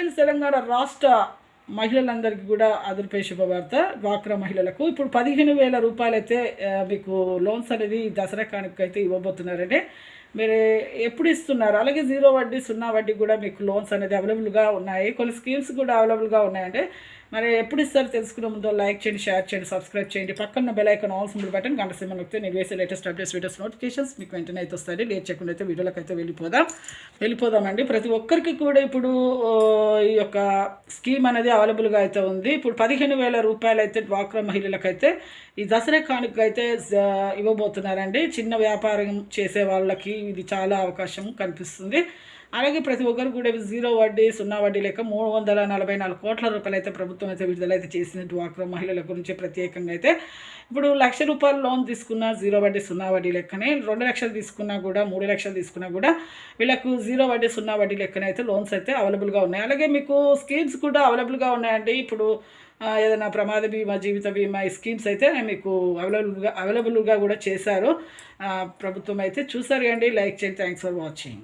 Friends Telangana రాష్ట్ర మహిళలందరికీ కూడా అదిరిపై శుభవార్త. డ్వాక్రా మహిళలకు ఇప్పుడు పదిహేను వేల రూపాయలు అయితే మీకు లోన్స్ అనేది దసరా కానుకైతే ఇవ్వబోతున్నారంటే మీరు ఎప్పుడు ఇస్తున్నారు? అలాగే జీరో వడ్డీ సున్నా వడ్డీ కూడా మీకు లోన్స్ అనేది అవైలబుల్గా ఉన్నాయి. కొన్ని స్కీమ్స్ కూడా అవైలబుల్గా ఉన్నాయంటే మరి ఎప్పుడు ఇస్తారో తెలుసుకునే ముందు లైక్ చేయండి షేర్ చేయండి సబ్స్క్రైబ్ చేయండి. పక్కన bell icon all symbol button గంట సింబల్ నొక్కితే నేను వేసే లేటెస్ట్ అప్డేట్స్ వీడియోస్ నోటిఫికేషన్స్ మీకు వెంటనే అయితే వస్తాయి లేట్ చేయకుండా అయితే వీడియోలకు అయితే వెళ్ళిపోదాం. వెళ్ళిపోదామండి. ప్రతి ఒక్కరికి కూడా ఇప్పుడు ఈ యొక్క స్కీమ్ అనేది అవైలబుల్గా అయితే ఉంది. ఇప్పుడు పదిహేను వేల రూపాయలు అయితే డ్వాక్రా మహిళలకైతే ఈ దసరా కానుక అయితే ఇవ్వబోతున్నారండి. చిన్న వ్యాపారం చేసే వాళ్ళకి ఇది చాలా అవకాశం కనిపిస్తుంది. అలాగే ప్రతి ఒక్కరు కూడా జీరో వడ్డీ సున్నా వడ్డీ లెక్క మూడు వందల నలభై నాలుగు కోట్ల రూపాయలు అయితే ప్రభుత్వం అయితే విడుదల అయితే చేసింది. డ్వాక్రా మహిళల గురించి ప్రత్యేకంగా అయితే ఇప్పుడు లక్ష రూపాయలు లోన్ తీసుకున్న జీరో వడ్డీ సున్నా వడ్డీ లెక్కనే రెండు లక్షలు తీసుకున్నా కూడా మూడు లక్షలు తీసుకున్నా కూడా వీళ్ళకు జీరో వడ్డీ సున్నా వడ్డీ లెక్కన అయితే లోన్స్ అయితే అవైలబుల్గా ఉన్నాయి. అలాగే మీకు స్కీమ్స్ కూడా అవైలబుల్గా ఉన్నాయండి. ఇప్పుడు ఏదైనా ప్రమాద బీమా జీవిత బీమా ఈ స్కీమ్స్ అయితే మీకు అవైలబుల్గా అవైలబుల్గా కూడా చేశారు. ప్రభుత్వం అయితే చూసారు కండి లైక్ చేయండి. Thanks for watching.